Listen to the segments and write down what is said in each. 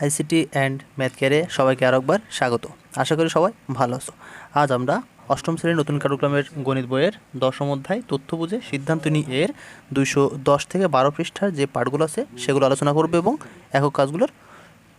ICT and math কেয়ারে সবাইকে আরেকবার স্বাগত। আশা করি সবাই ভালো আছো। আজ আমরা অষ্টম শ্রেণির নতুন কার্যক্রমের গণিত বইয়ের দশম অধ্যায় তথ্য বুঝে সিদ্ধান্ত নি এর দুইশো দশ থেকে বারো পৃষ্ঠার যে পাঠগুলো আছে সেগুলো আলোচনা করব এবং একক কাজগুলোর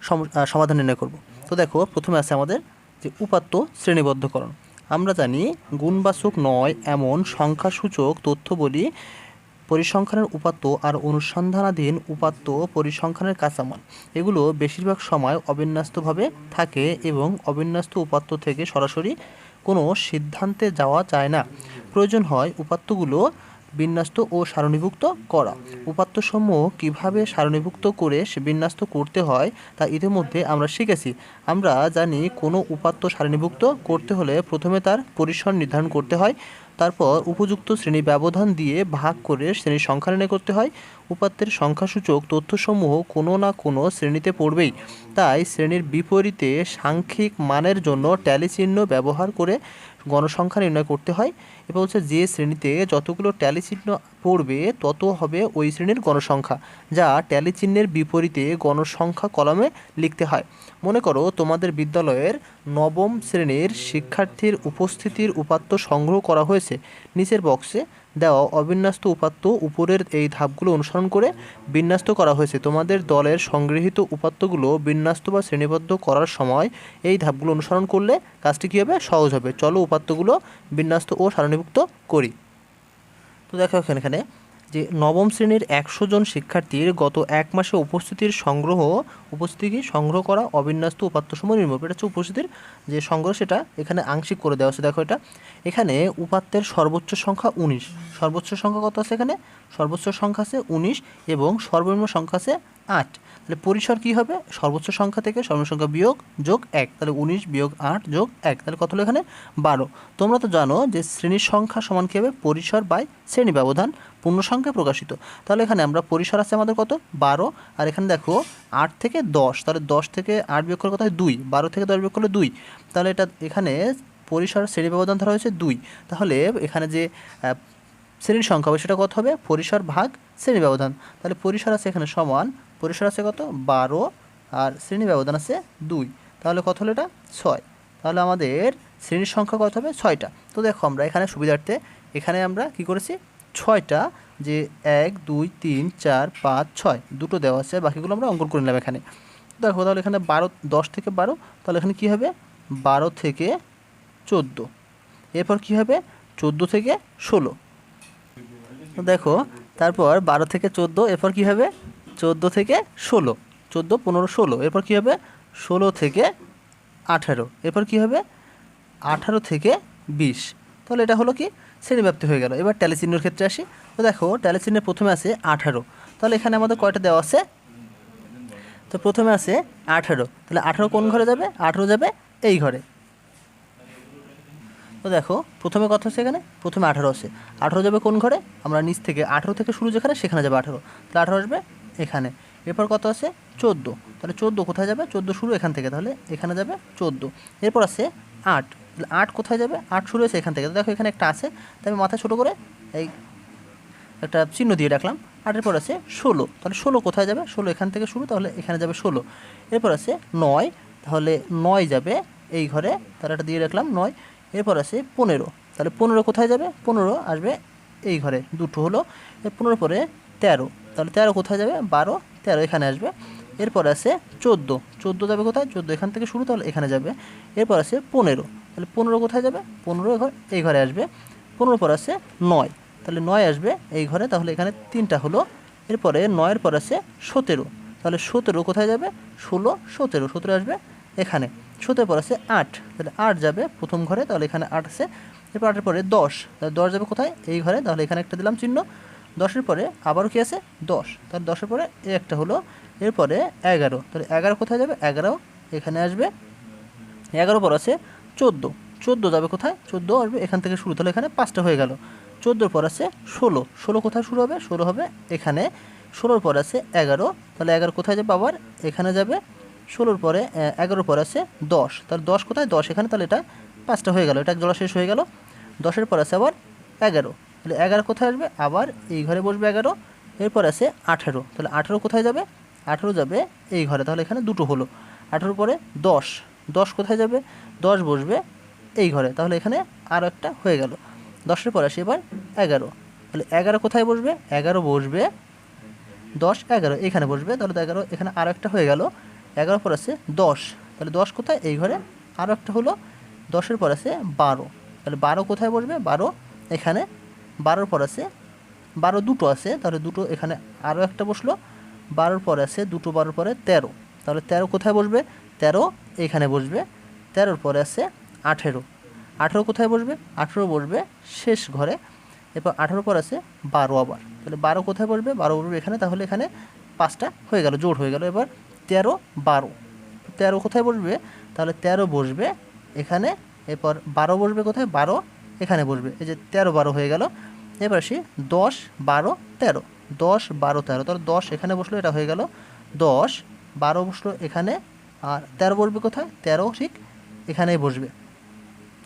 সম- সমাধান নির্ণয় করব। তো দেখো, প্রথমে আছে আমাদের যে উপাত্ত শ্রেণীবদ্ধকরণ। আমরা জানি গুণবাচক নয় এমন সংখ্যাসূচক তথ্য বলি পরিসংখ্যানের উপাত্ত আর অনুসন্ধানাধীন উপাত্ত পরিসংখ্যানের কাঁচামাল। এগুলো বেশিরভাগ সময় অবিন্যস্তভাবে থাকে এবং অবিন্যস্ত উপাত্ত থেকে সরাসরি কোনো সিদ্ধান্তে যাওয়া যায় না। প্রয়োজন হয় উপাত্তগুলো বিন্যস্ত ও সারণীভুক্ত করা। উপাত্তসমূহ কীভাবে সারণীভুক্ত করে সে বিন্যস্ত করতে হয় তা ইতিমধ্যে আমরা শিখেছি। আমরা জানি কোনো উপাত্ত সারণীভুক্ত করতে হলে প্রথমে তার পরিসর নির্ধারণ করতে হয়। তারপর উপযুক্ত শ্রেণি ব্যবধান দিয়ে ভাগ করে শ্রেণির সংখ্যা নির্ণয় করতে হয়। উপাত্তের সংখ্যাসূচক তথ্যসমূহ কোনো না কোনো শ্রেণীতে পড়বেই। তাই শ্রেণির বিপরীতে সাংখ্যিক মানের জন্য ট্যালি চিহ্ন ব্যবহার করে গণসংখ্যা নির্ণয় করতে হয় এবং হচ্ছে যে শ্রেণীতে যতগুলো ট্যালি চিহ্ন পড়বে, তত হবে ওই শ্রেণির গণসংখ্যা, যা ট্যালি চিহ্নের বিপরীতে গণসংখ্যা কলমে লিখতে হয়। মনে করো তোমাদের বিদ্যালয়ের নবম শ্রেণির শিক্ষার্থীর উপস্থিতির উপাত্ত সংগ্রহ করা হয়েছে। নিচের বক্সে দেওয়া অবিন্যস্ত উপাত্ত উপরের এই ধাপগুলো অনুসরণ করে বিন্যস্ত করা হয়েছে। তোমাদের দলের সংগৃহীত উপাত্তগুলো বিন্যস্ত বা শ্রেণীবদ্ধ করার সময় এই ধাপগুলো অনুসরণ করলে কাজটি কী হবে সহজ হবে। চলো উপাত্তগুলো বিন্যস্ত ও সারণীভুক্ত করি। তো দেখো এখানে যে নবম শ্রেণির একশো জন শিক্ষার্থীর গত এক মাসে উপস্থিতির সংগ্রহ, উপস্থিতি সংগ্রহ করা অবিন্যস্ত উপাত্তসমূহ নির্মূল এটা হচ্ছে উপস্থিতির যে সংগ্রহ, সেটা এখানে আংশিক করে দেওয়া আছে। দেখো এটা। এখানে উপাত্তের সর্বোচ্চ সংখ্যা উনিশ। সর্বোচ্চ সংখ্যা কত আছে এখানে? সর্বোচ্চ সংখ্যা আছে উনিশ এবং সর্বনিম্ন সংখ্যা আছে আট। তাহলে পরিসর কী হবে? সর্বোচ্চ সংখ্যা থেকে সর্বনিম্ন সংখ্যা বিয়োগ যোগ এক, তাহলে উনিশ বিয়োগ আট যোগ এক, তাহলে কত হলো এখানে? বারো। তোমরা তো জানো যে শ্রেণির সংখ্যা সমান কী হবে? পরিসর বাই শ্রেণি ব্যবধান পূর্ণ সংখ্যায় প্রকাশিত। তাহলে এখানে আমরা পরিসর আছে আমাদের কত? বারো। আর এখানে দেখো আট থেকে দশ, তাহলে দশ থেকে আট বিয়োগ করলে কত হয়? দুই। বারো থেকে দশ বিয়োগ করলে দুই। তাহলে এটা এখানে পরিসর শ্রেণি ব্যবধান ধরা হয়েছে দুই। তাহলে এখানে যে শ্রেণির সংখ্যা হবে সেটা কত হবে? পরিসর ভাগ শ্রেণি ব্যবধান। তাহলে পরিসর আছে এখানে সমান পরিসর আছে কত? বারো। আর শ্রেণি ব্যবধান আছে দুই। তাহলে কত হলো এটা? ছয়। তাহলে আমাদের শ্রেণির সংখ্যা কত হবে? ছয়টা। তো দেখো আমরা এখানে সুবিধার্থে এখানে আমরা কি করেছি? ছয়টা যে এক, দুই, তিন, চার, পাঁচ, ছয়। দুটো দেওয়া আছে, বাকিগুলো আমরা অঙ্কন করে নিলাম এখানে। দেখো তাহলে এখানে বারো, দশ থেকে বারো, তাহলে এখানে কী হবে? বারো থেকে চোদ্দ। এরপর কী হবে? চোদ্দ থেকে ষোলো। দেখো, তারপর বারো থেকে চোদ্দ, এরপর কী হবে? চোদ্দ থেকে ষোলো। চোদ্দ, পনেরো, ষোলো। এরপর কী হবে? ষোলো থেকে আঠারো। এরপর কী হবে? আঠারো থেকে বিশ। তাহলে এটা হলো কি? শ্রেণীব্যাপ্তি হয়ে গেল। এবার ট্যালি চিহ্নের ক্ষেত্রে আসি। তো দেখো, ট্যালি চিহ্নের প্রথমে আছে আঠারো। তাহলে এখানে আমাদের কয়টা দেওয়া আছে? তো প্রথমে আছে আঠারো। তাহলে আঠারো কোন ঘরে যাবে? আঠারো যাবে এই ঘরে। তো দেখো, প্রথমে কত আছে এখানে? প্রথমে আঠারো আছে। আঠারো যাবে কোন ঘরে? আমরা নিচ থেকে আঠারো থেকে শুরু যেখানে, সেখানে যাবে আঠারো। তাহলে আঠারো আসবে এখানে। এরপর কত আছে? চোদ্দ। তাহলে চোদ্দ কোথায় যাবে? চোদ্দ শুরু এখান থেকে, তাহলে এখানে যাবে চোদ্দ। এরপর আছে আট। তাহলে আট কোথায় যাবে? আট শুরু হয়েছে এখান থেকে। দেখো এখানে একটা আছে, তাই আমি মাথা ছোটো করে এই একটা চিহ্ন দিয়ে রাখলাম। আটের পর আছে ষোলো। তাহলে ষোলো কোথায় যাবে? ষোলো এখান থেকে শুরু, তাহলে এখানে যাবে ষোলো। এরপর আছে নয়। তাহলে নয় যাবে এই ঘরে। তাহলে একটা দিয়ে রাখলাম নয়। এরপর আছে পনেরো। তাহলে পনেরো কোথায় যাবে? পনেরো আসবে এই ঘরে। দুটো হলো। এর পনেরো পরে তেরো। তাহলে তেরো কোথায় যাবে? বারো, তেরো এখানে আসবে। এরপর আছে চোদ্দ। চোদ্দ যাবে কোথায়? চোদ্দ এখান থেকে শুরু, তাহলে এখানে যাবে। এরপর আছে পনেরো। তাহলে পনেরো কোথায় যাবে? পনেরো ঘর এই ঘরে আসবে। পনেরো পর আছে নয়। তাহলে নয় আসবে এই ঘরে। তাহলে এখানে তিনটা হলো। এরপরে নয়ের পর আছে সতেরো। তাহলে সতেরো কোথায় যাবে? ষোলো, সতেরো। সতেরো আসবে এখানে। সতেরো পর আছে আট। তাহলে আট যাবে প্রথম ঘরে। তাহলে এখানে আট আছে। এরপর আটের পরে দশ। তাহলে দশ যাবে কোথায়? এই ঘরে। তাহলে এখানে একটা দিলাম চিহ্ন। দশের পরে আবারও কি আছে? দশ। তাহলে দশের পরে একটা হলো, এরপরে এগারো। তাহলে এগারো কোথায় যাবে? এগারো এখানে আসবে। এগারো পর আছে চোদ্দ। চোদ্দ যাবে কোথায়? চোদ্দ আসবে এখান থেকে শুরু। তাহলে এখানে পাঁচটা হয়ে গেল। চোদ্দোর পর আছে ষোলো। ষোলো কোথায় শুরু হবে? ষোলো হবে এখানে। ষোলোর পর আছে এগারো। তাহলে এগারো কোথায় যাবে আবার? এখানে যাবে। ষোলোর পরে এগারোর পর আছে দশ। তাহলে দশ কোথায়? দশ এখানে। তাহলে এটা পাঁচটা হয়ে গেল। এটা জলা শেষ হয়ে গেল। দশের পর আছে আবার এগারো। তাহলে এগারো কোথায় আসবে? আবার এই ঘরে বসবে এগারো, এরপর আছে আঠারো। তাহলে আঠেরো কোথায় যাবে? আঠেরো যাবে এই ঘরে। তাহলে এখানে দুটো হলো। আঠেরো পরে দশ। দশ কোথায় যাবে? দশ বসবে এই ঘরে। তাহলে এখানে আরও একটা হয়ে গেল। দশের পরে আসে এবার এগারো। তাহলে এগারো কোথায় বসবে? এগারো বসবে দশ, এগারো। এখানে বসবে। তাহলে তো এগারো, এখানে আরও একটা হয়ে গেল। এগারো পর আছে দশ। তাহলে দশ কোথায়? এই ঘরে আরও একটা হলো। দশের পর আছে বারো। তাহলে বারো কোথায় বসবে? বারো এখানে বারোর পর আছে, বারো দুটো আছে, তাহলে দুটো এখানে আরও একটা বসল, বারোর পরে আছে, দুটো বারোর পরে তেরো, তাহলে তেরো কোথায় বসবে? তেরো এখানে বসবে, তেরোর পরে আছে আঠেরো আঠেরো কোথায় বসবে? আঠেরো বসবে শেষ ঘরে, এরপর আঠেরো পর আছে বারো আবার, তাহলে বারো কোথায় বসবে? বারো বসবে এখানে, তাহলে এখানে পাঁচটা হয়ে গেল জোর হয়ে গেল, এবার তেরো, বারো, তেরো কোথায় বসবে? তাহলে তেরো বসবে এখানে, এরপর বারো বসবে কোথায়? বারো এখানে বসবে এই যে তেরো বারো হয়ে গেল, এবার আসি দশ বারো তেরো, দশ বারো তেরো, তাহলে দশ এখানে বসল, এটা হয়ে গেল দশ বারো বসল এখানে, আর তেরো বসবে কোথায়? তেরো ঠিক এখানেই বসবে।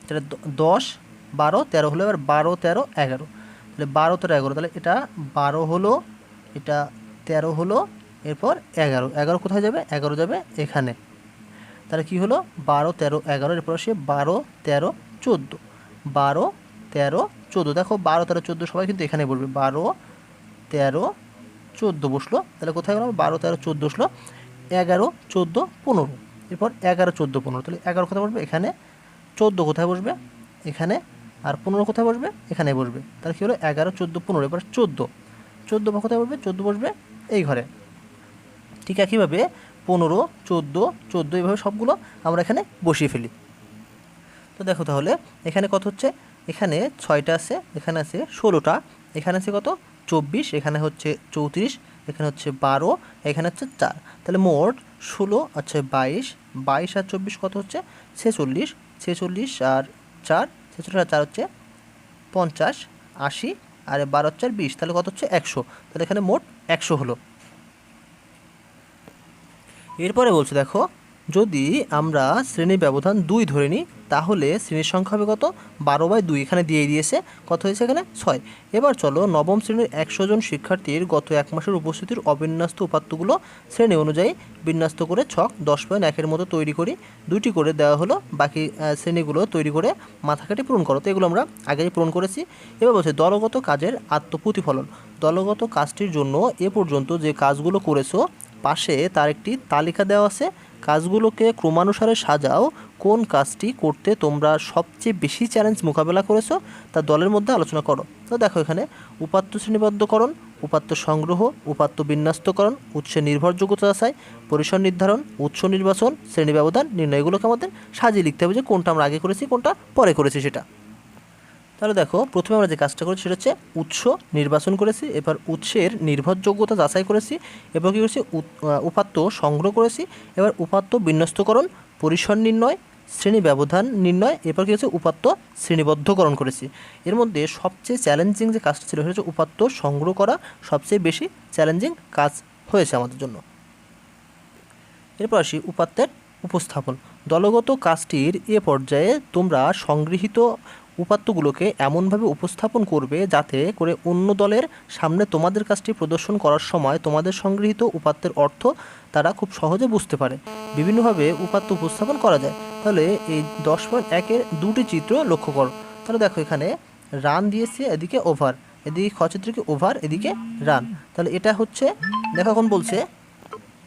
তাহলে দশ বারো তেরো হলো, এবার বারো তেরো এগারো, তাহলে বারো তেরো এগারো, তাহলে এটা বারো হলো, এটা তেরো হলো, এরপর এগারো এগারো কোথায় যাবে? এগারো যাবে এখানে। তাহলে কি হলো? বারো তেরো এগারো, এরপর আসে বারো তেরো চোদ্দ। বারো, তেরো, চোদ্দ। দেখো, বারো, তেরো, চোদ্দ সবাই কিন্তু এখানে বলবে। বারো, তেরো, চোদ্দ বসল। তাহলে কোথায় গেলাম? বারো, তেরো, চোদ্দ বসল। এগারো, চোদ্দ, পনেরো। এরপর এগারো, চোদ্দ, পনেরো। তাহলে এগারো কোথায় বসবে? এখানে। চোদ্দ কোথায় বসবে? এখানে। আর পনেরো কোথায় বসবে? এখানে বসবে। তাহলে কী হলো? এগারো, চোদ্দ, পনেরো। এবার চোদ্দ। চোদ্দ বা কোথায় বসবে? চোদ্দ বসবে এই ঘরে। ঠিক একইভাবে পনেরো, চোদ্দ চোদ্দ এইভাবে সবগুলো আমরা এখানে বসিয়ে ফেলি। তো দেখো তাহলে, এখানে কত হচ্ছে? এখানে ছয়টা আছে, এখানে আছে ষোলোটা, এখানে আছে কত? চব্বিশ, এখানে হচ্ছে চৌত্রিশ, এখানে হচ্ছে বারো, এখানে হচ্ছে চার। তাহলে মোট ষোলো আচ্ছা বাইশ বাইশ আর চব্বিশ কত হচ্ছে? ছেচল্লিশ ছেচল্লিশ আর চার, ছেচল্লিশ আর চার হচ্ছে পঞ্চাশ, আশি, আর বারো চার বিশ, তাহলে কত হচ্ছে? একশো। তাহলে এখানে মোট একশো হলো। এরপরে বলছে দেখো যদি আমরা শ্রেণি ব্যবধান দুই ধরে নিই, তাহলে শ্রেণির সংখ্যা হবে কত? বারো বাই দুই, এখানে দিয়ে দিয়েছে। কত হয়েছে এখানে? ছয়। এবার চলো নবম শ্রেণির একশো জন শিক্ষার্থীর গত এক মাসের উপস্থিতির অবিন্যস্ত উপাত্তগুলো শ্রেণি অনুযায়ী বিন্যস্ত করে ছক দশ পয়েন্ট একের মতো তৈরি করি। দুইটি করে দেওয়া হলো, বাকি শ্রেণীগুলো তৈরি করে মাথা কেটে পূরণ করো। তো এগুলো আমরা আগেই পূরণ করেছি। এবার বলছে, দলগত কাজের আত্মপ্রতিফলন। দলগত কাজটির জন্য এ পর্যন্ত যে কাজগুলো করেছ, পাশে তার একটি তালিকা দেওয়া আছে। কাজগুলোকে ক্রমানুসারে সাজাও, কোন কাজটি করতে তোমরা সবচেয়ে বেশি চ্যালেঞ্জ মোকাবেলা করেছ তা দলের মধ্যে আলোচনা করো। তো দেখো এখানে, উপাত্ত শ্রেণীবদ্ধকরণ, উপাত্ত সংগ্রহ, উপাত্ত বিন্যস্তকরণ উৎসের নির্ভরযোগ্যতা যাচাই, পরিসর নির্ধারণ, উৎস নির্বাচন, শ্রেণি ব্যবধান, নির্ণয়গুলোকে আমাদের সাজিয়ে লিখতে হবে যে কোনটা আমরা আগে করেছি, কোনটা পরে করেছি সেটা। তাহলে দেখো, প্রথমে আমরা যে কাজটা করেছি সেটা হচ্ছে উৎস নির্বাচন করেছি, এবার উৎসের নির্ভরযোগ্যতা যাচাই করেছি এবার কী করেছি? উপাত্ত সংগ্রহ করেছি, এবার উপাত্ত বিন্যস্তকরণ, পরিসর নির্ণয়, শ্রেণি ব্যবধান নির্ণয়, এরপর কী হচ্ছে উপাত্ত শ্রেণীবদ্ধকরণ করেছি। এর মধ্যে সবচেয়ে চ্যালেঞ্জিং যে কাজটা ছিল, সেটা হচ্ছে উপাত্ত সংগ্রহ করা সবচেয়ে বেশি চ্যালেঞ্জিং কাজ হয়েছে আমাদের জন্য। এরপর আসি উপাত্তের উপস্থাপন। দলগত কাজটির এ পর্যায়ে তোমরা সংগৃহীত উপাত্তগুলোকে এমনভাবে উপস্থাপন করবে যাতে করে অন্য দলের সামনে তোমাদের কাজটি প্রদর্শন করার সময় তোমাদের সংগৃহীত উপাত্তের অর্থ তারা খুব সহজে বুঝতে পারে। বিভিন্নভাবে উপাত্ত উপস্থাপন করা যায়। তাহলে এই দশ পয়েন্ট একের দুটি চিত্র লক্ষ্য করো। তাহলে দেখো এখানে রান দিয়েছে, এদিকে ওভার। এদিকে খচিত্রকে ওভার, এদিকে রান। তাহলে এটা হচ্ছে, দেখো এখন বলছে,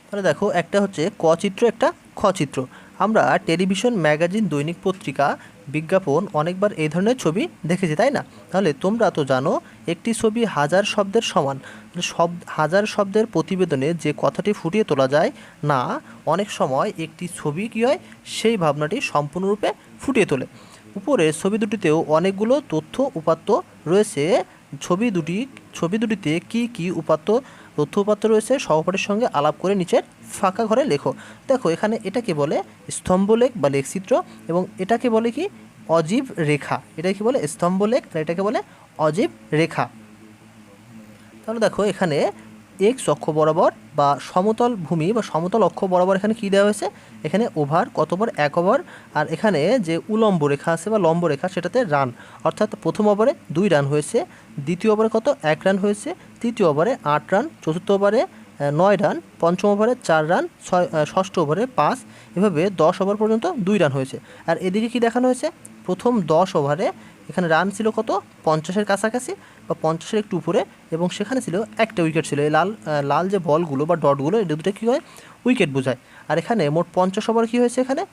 তাহলে দেখো একটা হচ্ছে ক চিত্র, একটা খ চিত্র। আমরা টেলিভিশন, ম্যাগাজিন, দৈনিক পত্রিকা বিজ্ঞাপন অনেকবার এই ধরনের ছবি দেখেছি, তাই না? তাহলে তোমরা তো জানো, একটি ছবি হাজার শব্দের সমান। সব, হাজার শব্দের প্রতিবেদনে যে কথাটি ফুটিয়ে তোলা যায়, না, অনেক সময় একটি ছবি কী হয়, সেই ভাবনাটি সম্পূর্ণরূপে ফুটিয়ে তোলে। উপরে ছবি দুটিতেও অনেকগুলো তথ্য উপাত্ত রয়েছে। ছবি দুটি, ছবি দুটিতে কি কি উপাত্ত তথ্য উপাত্ত রয়েছে সহপাঠীর সঙ্গে আলাপ করে নিচের ফাঁকা ঘরে লেখো। দেখো, এখানে এটাকে বলে স্তম্ভলেখ বা লেখচিত্র এবং এটাকে বলে কি? অজীব রেখা। এটা কি বলে? স্তম্ভলেখ। আর এটাকে বলে অজীব রেখা। তাহলে দেখো, এখানে এক্স অক্ষ বরাবর বা সমতল ভূমি বা সমতল অক্ষ বরাবর এখানে কী দেওয়া হয়েছে? এখানে ওভার কত ওভার? এক ওভার। আর এখানে যে উলম্ব রেখা আছে বা লম্ব রেখা, সেটাতে রান। অর্থাৎ প্রথম ওভারে দুই রান হয়েছে, দ্বিতীয় ওভারে কত? এক রান হয়েছে। তৃতীয় ওভারে আট রান, চতুর্থ ওভারে নয় রান, পঞ্চম ওভারে চার রান, ছয় ষষ্ঠ ওভারে পাঁচ, এভাবে দশ ওভার পর্যন্ত দুই রান হয়েছে। আর এদিকে কি দেখানো হয়েছে? প্রথম দশ ওভারে এখানে রান ছিল কত? পঞ্চাশের কাছাকাছি বা পঞ্চাশের একটু উপরে এবং সেখানে ছিল একটা উইকেট ছিল। এই লাল লাল যে বলগুলো বা ডটগুলো, এটা দুটো কী হয়? উইকেট বোঝায়। আর এখানে মোট পঞ্চাশ ওভার কী হয়েছে এখানে?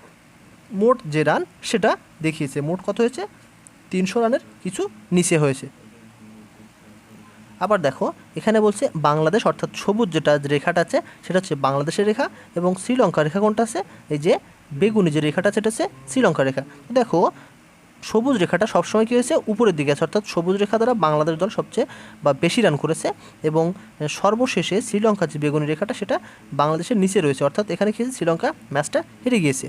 মোট যে রান, সেটা দেখিয়েছে। মোট কত হয়েছে? তিনশো রানের কিছু নিচে হয়েছে। আবার দেখো, এখানে বলছে বাংলাদেশ, অর্থাৎ সবুজ যেটা রেখাটা আছে, সেটা হচ্ছে বাংলাদেশের রেখা এবং শ্রীলঙ্কার রেখা কোনটা আছে? এই যে বেগুনি যে রেখাটা সেটা হচ্ছে শ্রীলঙ্কার রেখা। দেখো, সবুজ রেখাটা সবসময় কী হয়েছে? উপরের দিকে আছে, অর্থাৎ সবুজ রেখা দ্বারা বাংলাদেশ দল সবচেয়ে বা বেশি রান করেছে এবং সর্বশেষে শ্রীলঙ্কার যে বেগুনি রেখাটা, সেটা বাংলাদেশের নিচে রয়েছে। অর্থাৎ এখানে কি শ্রীলঙ্কা ম্যাচটা হেরে গিয়েছে।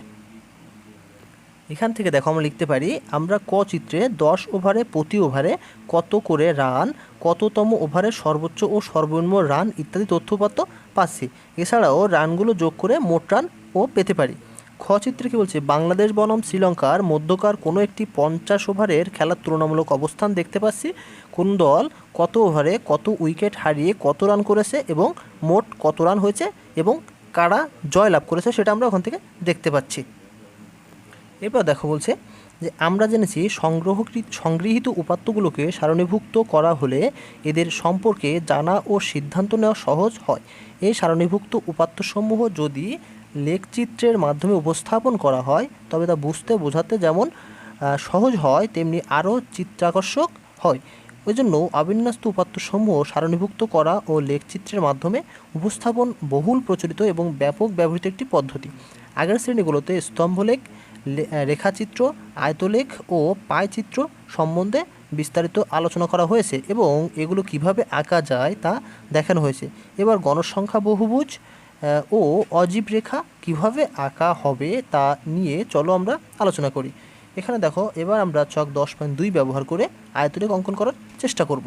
এখান থেকে দেখো আমরা লিখতে পারি, আমরা ক চিত্রে দশ ওভারে প্রতি ওভারে কত করে রান, কততম ওভারে সর্বোচ্চ ও সর্বনিম্ন রান ইত্যাদি তথ্যপত্র পাচ্ছি। এছাড়াও রানগুলো যোগ করে মোট রান ও পেতে পারি। খ চিত্রে কি বলছে? বাংলাদেশ, বনাম, শ্রীলঙ্কার মধ্যকার কোনো একটি পঞ্চাশ ওভারের খেলার তুলনামূলক অবস্থান দেখতে পাচ্ছি। কোন দল কত ওভারে কত উইকেট হারিয়ে কত রান করেছে এবং মোট কত রান হয়েছে এবং কারা জয়লাভ করেছে সেটা আমরা ওখান থেকে দেখতে পাচ্ছি। এরপর দেখো বলছে যে, আমরা জেনেছি সংগ্রহকৃত সংগৃহীত উপাত্তগুলোকে সারণীভুক্ত করা হলে এদের সম্পর্কে জানা ও সিদ্ধান্ত নেওয়া সহজ হয়। এই সারণীভুক্ত উপাত্তসমূহ যদি লেখচিত্রের মাধ্যমে উপস্থাপন করা হয়, তবে তা বুঝতে বোঝাতে যেমন সহজ হয়, তেমনি আরও চিত্রাকর্ষক হয়। ওই জন্য অবিন্যস্ত উপাত্তসমূহ সারণীভুক্ত করা ও লেখচিত্রের মাধ্যমে উপস্থাপন বহুল প্রচলিত এবং ব্যাপক ব্যবহৃত একটি পদ্ধতি। আগের শ্রেণীগুলোতে স্তম্ভলেখ রেখাচিত্র, আয়তলেখ ও পায়চিত্র সম্বন্ধে বিস্তারিত আলোচনা করা হয়েছে এবং এগুলো কীভাবে আঁকা যায় তা দেখানো হয়েছে। এবার গণসংখ্যা বহুভুজ ও অজীব রেখা কীভাবে আঁকা হবে তা নিয়ে চলো আমরা আলোচনা করি। এখানে দেখো, এবার আমরা চক দশ পয়েন্ট দুই ব্যবহার করে আয়তলেখ অঙ্কন করার চেষ্টা করব।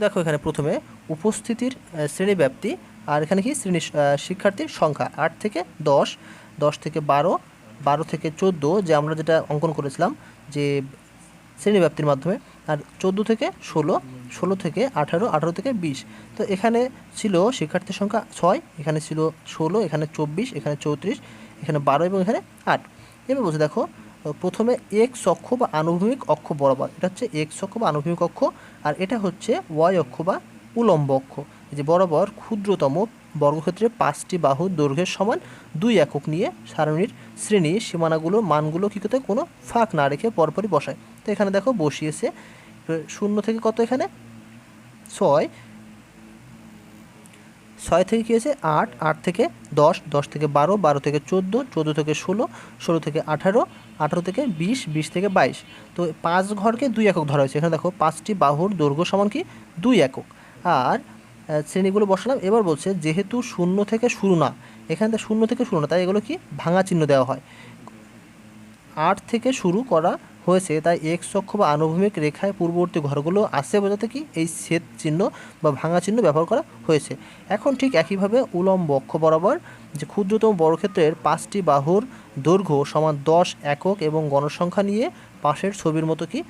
দেখো এখানে প্রথমে উপস্থিতির আহ, শ্রেণি ব্যাপ্তি আর এখানে কি? শ্রেণি শিক্ষার্থীর সংখ্যা আট থেকে দশ দশ থেকে বারো বারো থেকে চোদ্দ যে আমরা যেটা অঙ্কন করেছিলাম যে শ্রেণি ব্যাপ্তির মাধ্যমে আর চোদ্দ থেকে ষোলো ষোলো থেকে আঠারো আঠারো থেকে বিশ। তো এখানে ছিল শিক্ষার্থীর সংখ্যা ছয় এখানে ছিল ষোলো এখানে চব্বিশ এখানে চৌত্রিশ এখানে বারো এবং এখানে আট। এবার বলছে দেখো প্রথমে এক্স অক্ষ বা আনুভূমিক অক্ষ বরাবর। এটা হচ্ছে এক্স অক্ষ বা আনুভূমিক অক্ষ, আর এটা হচ্ছে ওয়াই অক্ষ বা উলম্ব অক্ষ। যে বরাবর ক্ষুদ্রতম বর্গক্ষেত্রে পাঁচটি বাহুর দৈর্ঘ্যের সমান দুই একক নিয়ে সারণীর শ্রেণি, সীমানাগুলো, মানগুলো কী করতে কোনো ফাঁক না রেখে পরপরই বসায়। তো এখানে দেখো বসিয়েছে শূন্য থেকে কত এখানে? ছয়। ছয় থেকে কী হয়েছে? আট। আট থেকে দশ। দশ থেকে বারো। বারো থেকে চোদ্দ। চোদ্দ থেকে ষোলো। ষোলো থেকে আঠারো। আঠারো থেকে বিশ বিশ থেকে বাইশ। তো পাঁচ ঘরকে দুই একক ধরা হয়েছে। এখানে দেখো, পাঁচটি বাহুর দৈর্ঘ্য সমান কি? দুই একক। আর শ্রেণীগুলো বসালাম। এবার বলছে, যেহেতু শূন্য থেকে শুরু না, এখানে শূন্য থেকে শুরু না, তাই এগুলো কি? ভাঙা চিহ্ন দেওয়া হয়। আট থেকে শুরু করা হয়েছে, তাই এক্স অক্ষ বা আনুভূমিক রেখায় পূর্ববর্তী ঘরগুলো আসে বোঝাতে কি এই সেত চিহ্ন বা ভাঙা চিহ্ন ব্যবহার করা হয়েছে। এখন ঠিক একইভাবে উলম্ব অক্ষ বরাবর যে ক্ষুদ্রতম বড়ক্ষেত্রের পাঁচটি বাহুর দৈর্ঘ্য সমান দশ একক এবং গণসংখ্যা নিয়ে পাশের ছবির মতো কি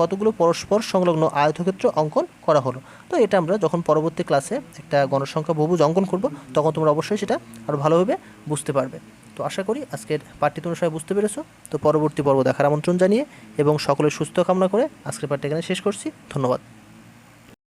কতগুলো পরস্পর সংলগ্ন আয়তক্ষেত্র অঙ্কন করা হলো? তো এটা আমরা যখন পরবর্তী ক্লাসে একটা গণসংখ্যা বহুজ অঙ্কন করব, তখন তোমরা অবশ্যই সেটা আরও ভালোভাবে বুঝতে পারবে। তো আশা করি আজকের পার্টি তোমরা সবাই বুঝতে পেরেছ। তো পরবর্তী পর্ব দেখার আমন্ত্রণ জানিয়ে এবং সকলের সুস্থ কামনা করে আজকের পাঠটি এখানে শেষ করছি। ধন্যবাদ।